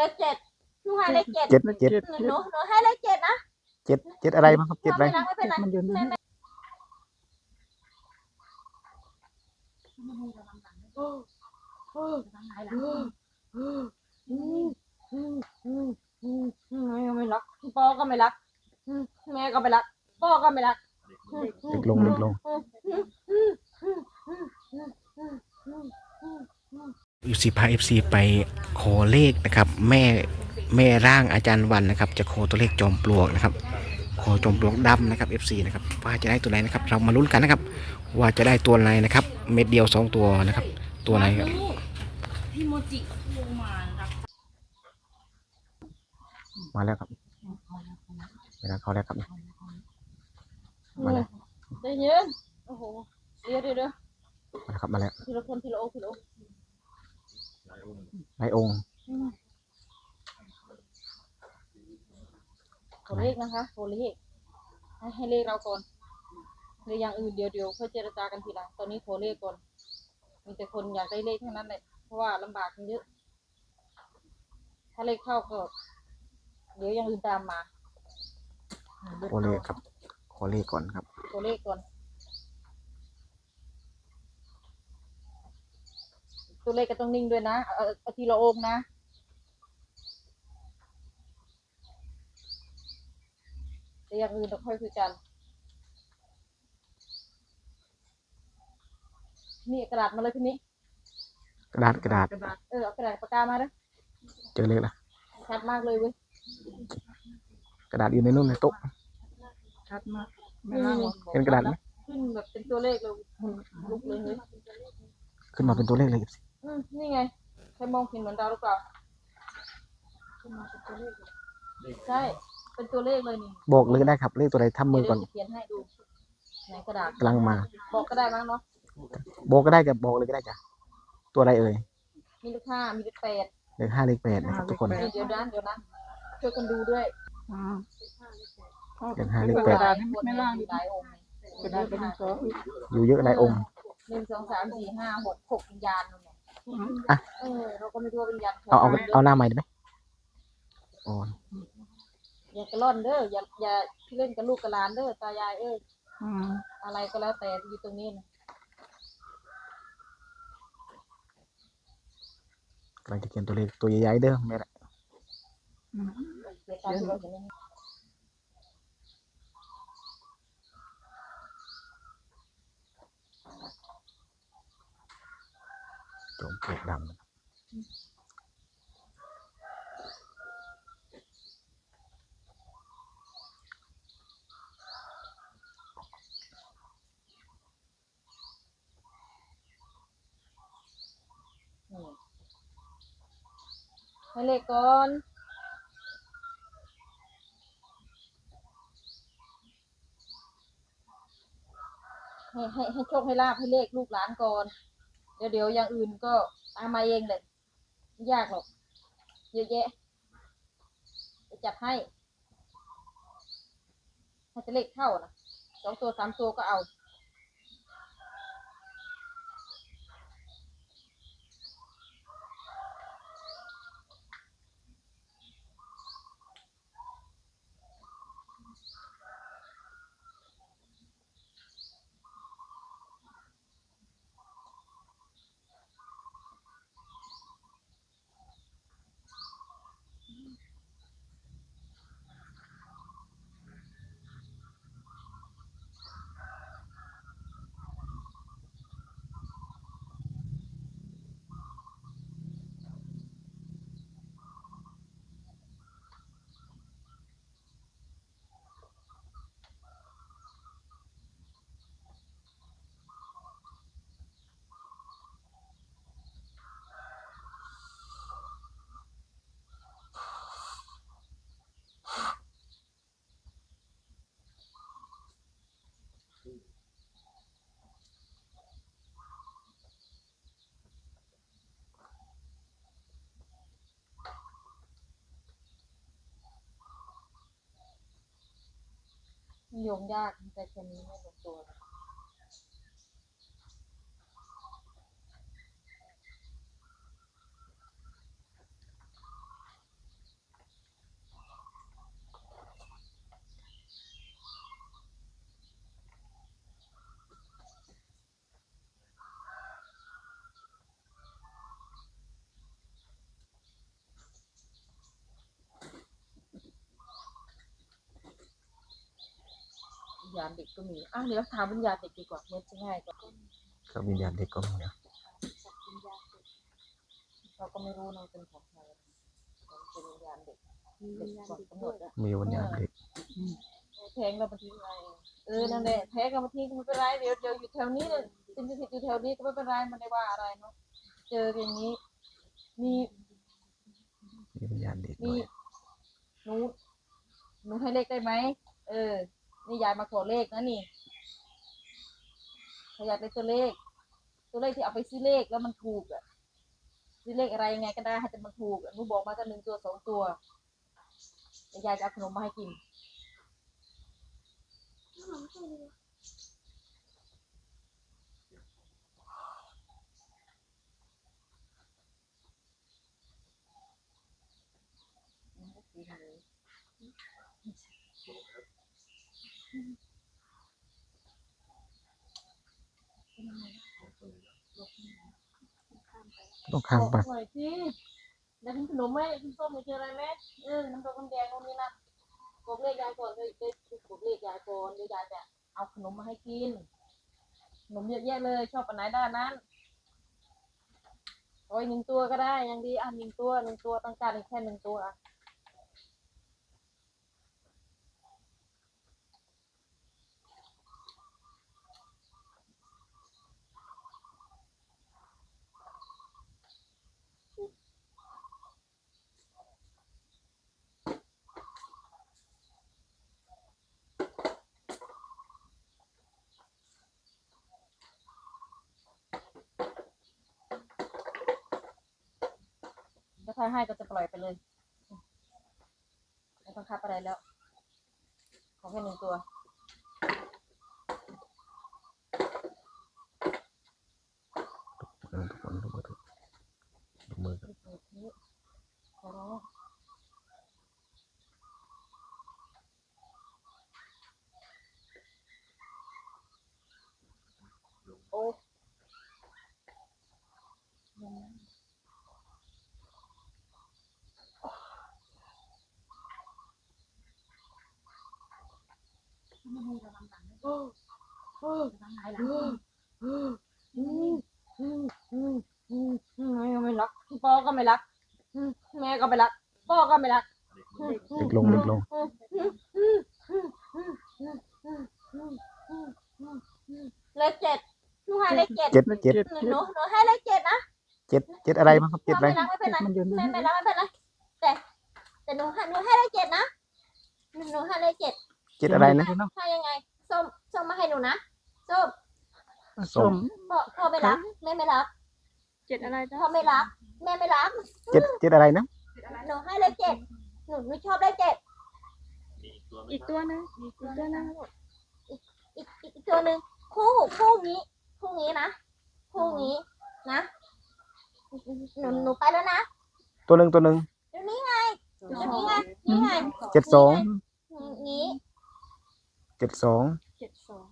เลขเจ็ดหนูให้เลขเจ็ดเจ็ดเจ็ดหนูหนูให้เลขเจ็ดนะเจ็ดเจ็ดอะไรบ้างครับเจ็ดอะไรไม่นับไม่เป็นไรมันอยู่นี่ไม่รักพ่อก็ไม่รักแม่ก็ไม่รักพ่อก็ไม่รักเล็กลงเล็กลงยูซีพาเอฟซีไป ขอเลขนะครับ แม่แม่ร่างอาจารย์วันนะครับ จะขอตัวเลขจอมปลวกนะครับ ขอจอมปลวกดำนะครับ FC นะครับว่าจะได้ตัวไหนนะครับ เรามาลุ้นกันนะครับ ว่าจะได้ตัวไหนนะครับ เม็ดเดียวสองตัวนะครับ ตัวไหนครับพี่โมจิลงมารักมาแล้วครับเวลาเขาแล้วครับมาแล้วได้ยินโอ้โหเดี๋ยวเดี๋ยวเดี๋ยวมาแล้วครับมาแล้วทีละคนทีละองค์ทีละอ งค์ในองค์โทรเลขนะคะโทรเลขให้ให้เลขเราก่อนหรืออย่างอื่นเดี๋ยวเดี๋ยวค่อยเจรจากันทีหลังตอนนี้โทรเลขก่อน มีแต่คนอยากได้เลขทั้งนั้นเลยเพราะว่าลำบากกันเยอะถ้าเลขเข้าก็เดี๋ยวอย่างอื่นตามมาขอเลขครับ ขอเลขก่อนครับตัวเลขก่อน ตัวเลขก็ต้องนิ่งด้วยนะเอาเอาเอาทีละองค์นะ แต่อย่างอื่นเราค่อยคุยกัน นี่กระดาษมาเลยพี่นี้กระดาษกระดาษเออเอากระดาษปากกามาเด้อเจอเลขละชัดมากเลยเว้ย กระดาษอยู่ในนู่นในโต๊ะชัดมากนี่นี่นี่เห็นกระดาษไหมขึ้นแบบเป็นตัวเลขเลยลุกเลยเฮ้ย ขึ้นมาเป็นตัวเลขเลย อืมนี่ไงใครมองเห็นเหมือนเราหรือเปล่าขึ้นมาเป็นตัวเลขเลยใช่ เป็นตัวเลขเลยนี่บอกเลยก็ได้ครับเลขตัวใดทำมือก่อนเดี๋ยวจะเขียนให้ดูในกระดาษกำลังมา บอกก็ได้มั้งเนาะบอกก็ได้กับบอกเลยก็ได้จ้ะตัวอะไรเอ่ยมีเลขห้ามีเลขแปดเลขห้าเลขแปดนะครับทุกคนนี่เดี๋ยวนะเดี๋ยวนะช่วยกันดูด้วยอ่าเลขห้าเลขกแปดระดาษนี่ไม่ล่างมีดิหลายองค์กระดาษเป็นสองอยู่เยอะหลายองค์ หนึ่งสองสามสี่ห้าหกหกวิญญาณนู่นเนี่ย อะ เออเราก็ไม่รู้ว่าวิญญาณใครเอาเอาเอาหน้าใหม่ได้ไหมโอ้อย่ากระล่อนเด้ออย่าอย่าเล่นกับลูกกับหลานเด้อตายายเอ้ยอืมอะไรก็แล้วแต่ที่อยู่ตรงนี้นะกำลังจะเขียนตัวเลขตัวใหญ่ๆเด้อแม่ละ อืม เดี๋ยวตามที่เราเห็นนี่จมปล วกดำนะครับให้เลขก่อนให้ให้ให้โชคให้ลาบให้เลขลูกหลานก่อน ดี๋ยวเดี๋ยวอย่างอื่นก็ตามมาเองเลยไม่ยากหรอก เยอะแยะจะจัดให้ ถ้าจะเลขเข้านะสองตัวสามตัวก็เอา โยงยากแต่แค่นี้ไม่ลงตัว เลยญาณเด็กก็มีอ้าวเดี๋ยวถามวิญญาณเด็กดีกว่าเมื่อจะง่ายกว่าก็วิญญาณเด็กก็มีนะเราก็ไม่รู้นะเป็นของใครมันเป็นวิญญาณเด็กเด็กก่อนกำหนดอะมีวิญญาณเด็กแทงเราบางทีไงเออนั่นแหละแทงเราบางทีก็ไม่เป็นไรเดี๋ยวเดี๋ยวอยู่แถวนี้เลยสิ่งที่อยู่แถวนี้ก็ไม่เป็นไรมันไม่ได้ว่าอะไรเนาะเจออย่างนี้ มีมีวิญญาณเด็กมีด้วยหนูหนูให้เลขได้ไหมเออ นี่ยายมาขอเลขนะนี่เขาอยากได้ตัวเลข ตัวเลขที่เอาไปซื้อเลขแล้วมันถูกอะซื้อเลขอะไรยังไงก็ได้ให้แต่มันถูกหนูบอกมาก็หนึ่งตัวสองตัวยวยายจะเอาขนมมาให้กิน ต้องข้ามไปหน่อยสิได้กินขนมไหมกินส้มไม่เจออะไรไหมเออน้ำตาลน้ำแดงตรงนี้นะกดเลขยายก่อนเลยได้กดเลขยายก่อนเดี๋ยวยายจะเอาขนมมาให้กิน ขนมเยอะแยะเลย ชอบอันไหนได้อันนั้นโอ้ยหนึ่งตัวก็ได้ยังดีอะหนึ่งตัวหนึ่งตัวต้องการอีกแค่หนึ่งตัวอะ ถ้าใครให้ก็จะปล่อยไปเลยไม่ต้องคับอะไรแล้ว ขอแค่หนึ่งตัวเออทุกคนดูมือดูดูมือกันขอร้องโอ้โอ้อืมอืมอืมอืมอืมแม่ก็ไม่รักพ่อก็ ไม่รักอืมแม่ก็ไม่รัก พ่อก็ไม่รักเด็กลงเด็กลง เลขเจ็ดหนูให้เลขเจ็ดเจ็ดเจ็ดหนูหนูหนูให้เลขเจ็ดนะเจ็ดเจ็ดอะไรบ้างครับเจ็ดอะไรไม่รักไม่เป็นไรมันอยู่ไม่นี่ไม่รักไม่เป็นไรแต่แต่หนูให้หนูให้เลขเจ็ดนะหนูหนูให้เลขเจ็ดเจ็ดอะไรนะให้ยังไงส้มส้มมาให้หนูนะส้มส้มพ่อพ่อไม่รักแม่ไม่รักเจ็ดอะไรนะพ่อไม่รัก แม่ไม่รักเจ็ดเจ็ดอะไรนะหนูให้เลขเจ็ดหนูหนูชอบเลขเจ็ดอีกตัวนึงอีกตัวนึงอีกอีกอีกตัวหนึ่งคู่คู่นี้คู่นี้นะคู่นี้นะหนูหนูไปแล้วนะตัวหนึ่งตัวหนึ่งเดี๋ยวนี้ไงเดี๋ยวนี้ไงนี่ไงเจ็ดสองนี้เจ็ดสองเจ็ดสอง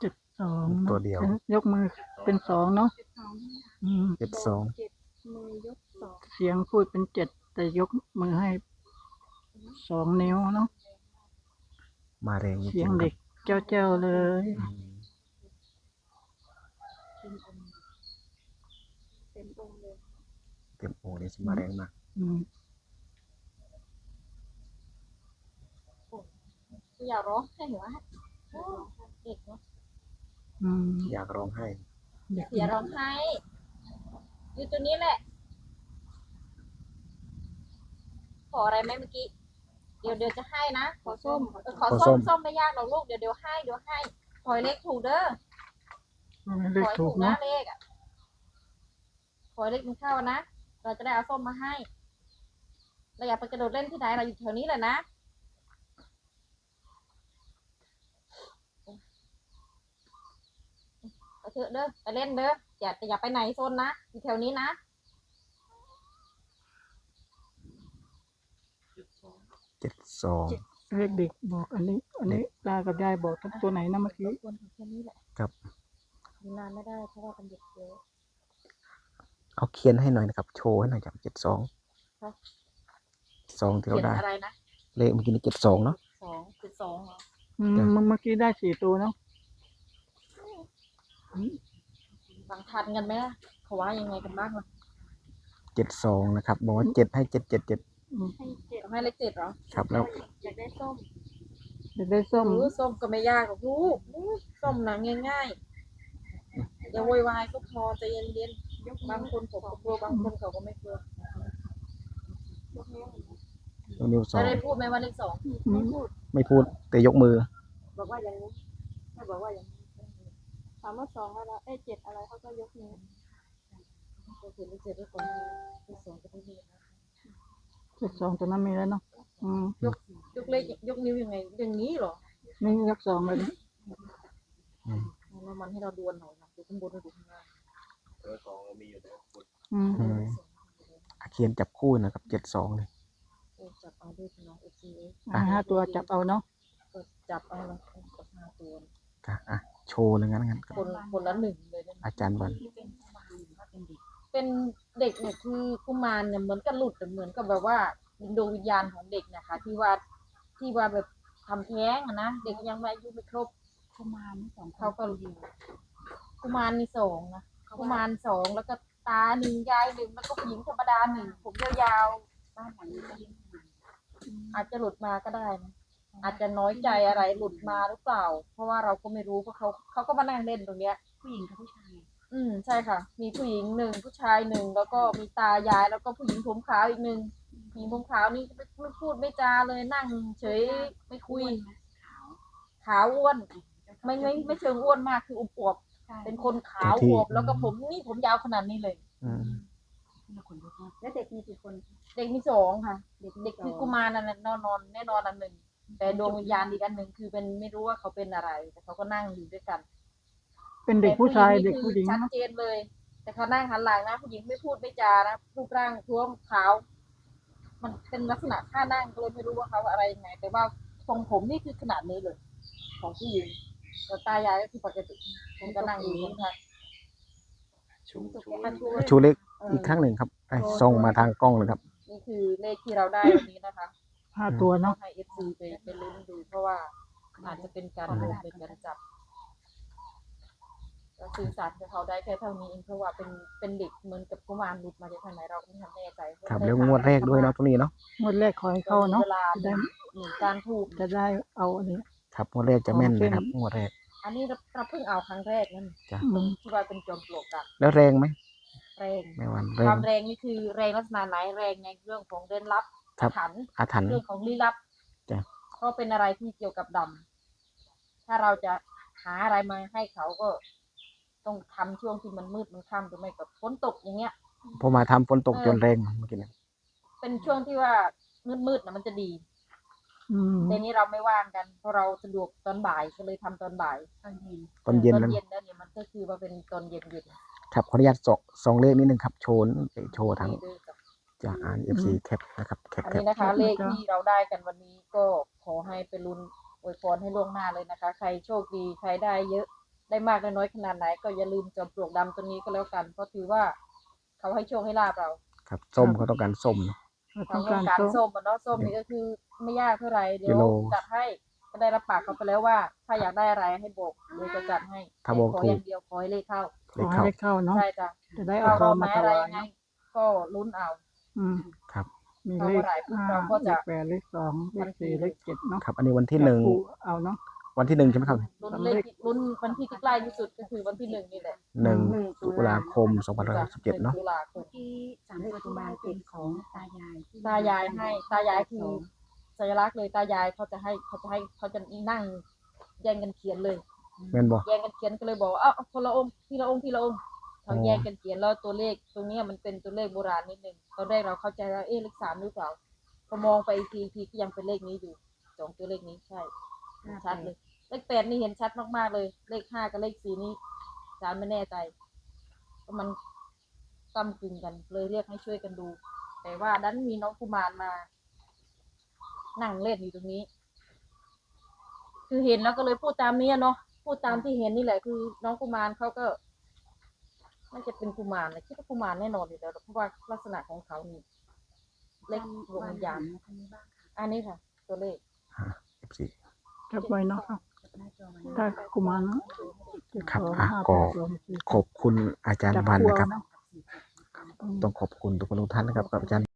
เจ็ดสองตัวเดียว ยกมือเป็นสองเนาะอืมเจ็ดสอง มือยกสองเสียงพูดเป็นเจ็ดแต่ยกมือให้สองนิ้วเนาะมาแรงจเสีริยงงๆคเด็รับกเจ้าเจ้าๆเลย อืมเต็มองเลยเต็มโอ้นี่มาแรงมากอืมอย่าร้องให้หัวเด็กเนาะอืมอยากร้องไห้เด็กเสียร้องไห้ อยู่ตัวนี้แหละ ขออะไรไหมเมื่อกี้ เดี๋ยวเดี๋ยวจะให้นะ ขอส้มเออขอส้มส้มไม่ยากหรอกลูก เดี๋ยวเดี๋ยวให้เดี๋ยวให้ขอให้เลขถูกเด้อ เลขขอให้ถูถูกกนะเนาะเลขอะ ขอให้เลขมันเข้านะ เราจะได้เอาส้มมาให้ เราอยากไปกระโดดเล่นที่ไหนเราอยู่แถวนี้แหละนะ ไป เถอะเด้อไปเล่นเด้ออย่าแต่อย่าไปไหนโซนนะอยู่แถวนี้นะเจ็ดสองเลขเด็กบอกอันนี้ อันนี้ตากับยายบอกตัวไหนนะเมื่อกี้ควรถึงแค่นี้แหละครับอยู่นานไม่ได้เพราะว่าเป็นเด็กเยอะเอาเขียนให้หน่อยนะครับ โชว์ให้หน่อยครับเจ็ดสองครับสองที่เราเขียนได้ อะไรนะเลขเมื่อกี้นี้เจ็ดสองเนาะสองจุดสองเหรออืมเมื่อกี้ได้สี่ตัวเนาะ ฟังทันกันไหมล่ะเขาว่ายังไงกันบ้างล่ะเจ็ดสองนะครับบอกว่าเจ็ดให้เจ็ดเจ็ดเจ็ดอืมเขาให้เลขเจ็ดเหรอครับ แล้วอยากได้ส้มจะได้ส้มหรือส้มก็ไม่ยากหรอกลูกอุ๊ยส้มหนังง่ายๆอย่าโวยวายก็พอใจเย็นๆบางคนผมก็กลัวบางคนเขาก็ไม่กลัวนิ้วสอจะงได้พูดไหมว่าเลขสองอืมไม่พูดแต่ยกมือ บอกว่าอย่างนี้ไม่บอกว่าอย่างนี้ถามว่าสองอะไรเอ้ยเจ็ดอะไรเขาก็ยกนิ้วก็คือเลขเจ็ดเลขสองเลขสองก็ไม่มีนะเลขสองตัวนั้นมีแล้วเนาะอืมยกยกเลขยกนิ้วยังไง อย่างนี้เหรอนี่เลขสองเลยนะแล้วมันให้เราดวลหน่อยนะดูข้างบนดูข้างล่างอืมอืมอาเคียนจับคู่นะครับเจ็ดสองเลยเออจับเอาด้วยพี่น้องเอฟซีอ่าห้าตัวจับเอาเนาะก็จับเอาละจับห้าตัวค่ะอะ โชว์เลยงั้นงั้นคนคนละหนึ่งเลยนะอาจารย์วันเป็นเด็กเนี่ยคือกุมารเนี่ยเหมือนกับหลุดแต่เหมือนกับแบบว่าดวงวิญญาณของเด็กนะคะ ที่ว่าที่ว่าแบบทำแท้งอะนะเด็กยังไม่อายุไม่ครบกุมารนี่สองคนเขาก็กุมารมีสองนะกุมารสองแล้วก็ตาหนึ่งยายหนึ่งแล้วก็ผู้หญิงธรรมดาหนึ่งผมยาวบ้านหลังนี้ก็เลี้ยงกุมารๆอาจจะหลุดมาก็ได้นะ อาจจะน้อยใจอะไรหลุดมาหรือเปล่า เพราะว่าเราก็ไม่รู้เพราะเขาเขาก็มานั่งเล่นตรงเนี้ย ผู้หญิงกับผู้ชาย อืมใช่ค่ะ มีผู้หญิงหนึ่งผู้ชายหนึ่งแล้วก็มีตายายแล้วก็ผู้หญิงผมขาวอีกหนึ่งผู้หญิงผมขาวนี่ไม่ไม่พูดไม่จาเลยนั่ง เฉยไม่คุย ขาวอ้วนไม่ไม่ไม่เชิงอ้วนมากคืออุบอวบใช่เป็นคนขาวอวบแล้วก็ผมนี่ผมยาวขนาดนี้เลย อืมเป็นคนลุกมากแล้วเด็กมีกี่คน เด็กมีสองค่ะ เด็กเด็กคือกุมารนั่นน่ะนอนนอนแน่นอนอันหนึ่ง แต่ดวงวิญญาณอีกอันหนึ่งคือเป็นไม่รู้ว่าเขาเป็นอะไร แต่เขาก็นั่งอยู่ด้วยกันเป็นเด็กผู้ชายแต่เด็กผู้หญิงชัดเนาะเจนเลย แต่เขานั่งหันหลังนะผู้หญิงไม่พูดไม่จานะรูปร่างท้วมขาว มันเป็นลักษณะท่านั่งก็เลยไม่รู้ว่าเขาอะไรยังไงแต่ว่าทรงผมนี่คือขนาดนี้เลย ของผู้หญิงแต่ตายายก็คือปกติผมก็นั่งอยู่ข้างๆชูชูเลขอีกครั้งหนึ่งครับไอ้ส่งมาทางกล้องเลยครับ นี่คือเลขที่เราได้วันนี้นะคะ ห้าตัวต้อเนาะงให้เอฟซีไปไปลุ้นดูเพราะว่าอาจจะเป็นการโดนเป็นการจับก็สื่อสารกับเขาได้แค่เท่านี้เองเพราะว่าเป็นเป็นเด็กเหมือนกับกุมารหลุดมาจากทางไหนเราก็ไม่ทันแน่ใจครับแล้วงวดแรกด้วยเนาะตรงนี้เนาะงวดแรกขอให้เข้าเนาะเวลาจะได้หนึ่งการถูกจะได้เอาอันนี้ครับงวดแรกจะแม่นนะครับงวดแรก อันนี้เราเราเพิ่งเอาครั้งแรกนั่นจ้ะอืมที่ว่าเป็นจอมปลวกดักแล้วแรงไหมแรงแม่วันแรควางมแรงนี่คือแรงลักษณะไหนแรงในเรื่องของเดินลับ ครับขันอาถรรพ์ เรื่องของลี้ลับจ้ะ เพราะเป็นอะไรที่เกี่ยวกับดำถ้าเราจะหาอะไรมาให้เขาก็ต้องทำช่วงที่มันมืดมันค่ำหรือไม่ก็ฝนตกอย่างเงี้ยพอมาทำฝนตกจนแรงเมื่อกี้เนี่ยเป็นช่วงที่ว่ามืดมืดๆนะมันจะดี อืมแต่นี้เราไม่ว่างกันเพราะเราสะดวกตอนบ่ายก็เลยทำตอนบ่ายตอนเย็นตอนเย็นตอนั้นนเย็นแล้วเนี่ยมันก็คือว่าเป็นตอนเย็นเย็นครับขออนุญาตส่องส่องเลขนิดนึงครับโชว์โชว์ทางนี่ด้วยกับ จากอ่านเอฟซีแคปนะครับแคปอันแคปนี้นะคะ เลขที่เราได้กันวันนี้ก็ขอให้ไปลุ้นอวยพรให้ล่วงหน้าเลยนะคะ ใครโชคดีใครได้เยอะได้มากได้น้อยขนาดไหน ก็อย่าลืมจอมปลวกดำตัวนี้ก็แล้วกัน เพราะถือว่าเขาให้โชคให้ลาบเราครับส้มเขาต้องการส้มเนอะ เราเขาต้องต้กาองรการส้มส้มอะเนาะส้มนี่ก็คือไม่ยากเท่าไหร่เดี๋กิยวโลจัดให้ก็ได้รับปากเขาไปแล้วว่า ถ้าอยากได้อะไรให้บอกเดี๋ยวจะจัดให้ถ้าบอกขอถูกอย่างเดียวขอให้เลขเข้าขอให้ได้เข้าเนาะใช่จ้ะ จะได้เอาเราขรอองมาไม้ถอะไรวายยังไงเนาะก็ลุ้นเอา อืมครับ มีเราเลก็ขหลายปุ๊บห้าเราก็จะเลขแปดเลขสองเลขสี่เลขเจ็ดเนาะครับ อันนี้วันที่หนึ่งจับคู่เอาเนาะ วันที่หนึ่งใช่ไหมครับลุ้นเลขที่ลุ้นวันที่ที่ใกล้ที่สุดก็คือวันที่หนึ่งนี่แหละหนึ่งหนึ่งตุลาคมสองพันห้าร้อยสิบเจ็ดเนาะตุลาคมที่สามตัวกุมารเป็นของตายายที่ตายายให้ตายายคือสัญลักษณ์เลยตายายเขาจะให้เขาจะให้เขาจะนั่งแย่งกันเขียนเลยแม่นบอกแย่งกันเขียนก็เลยบอกว่าเอ้าเอาคนละองค์ทีละองค์ทีละองค์ เขาอ๋อแย่งกันเขียนแล้วตัวเลขตรงเนี้ยมันเป็นตัวเลขโบราณนิดนึงตอนแรกเราเข้าใจว่าเอ๊ะเลขสามหรือเปล่าพอมองไปอีกทีทีก็ยังเป็นเลขนี้อยู่สองตัวเลขนี้ใช่ชัดเลย เลขแปดนี่เห็นชัดมากๆเลย เลขห้ากับเลขสี่นี่อาจารย์ไม่แน่ใจก็มันก้ากึ่งกัน เลยเรียกให้ช่วยกันดู แต่ว่าดันมีน้องกุมารมา นั่งเล่นอยู่ตรงนี้ คือเห็นแล้วก็เลยพูดตามนี้อะเนาะพูดตามที่เห็นนี่แหละ คือน้องกุมารเขาก็ น่าจะเป็นกุมารนะคิดว่ากุมารแน่นอนอยู่แล้วเพราะว่าลักษณะของเขานี่เล็กดวงวิญญาณคนนี้บ้างค่ะอันนี้ค่ะ ตัวเลขเอฟซีจับไว้เนาะครับถ้ากุมารเนาะเจ็ดครับสองอะห้าก็แปดสองสี่ขอบคุณอาจารย์จับวันคู่นะครับเอาเนาะต้องขอบคุณทุกคนทุกท่านนะครับกับอาจารย์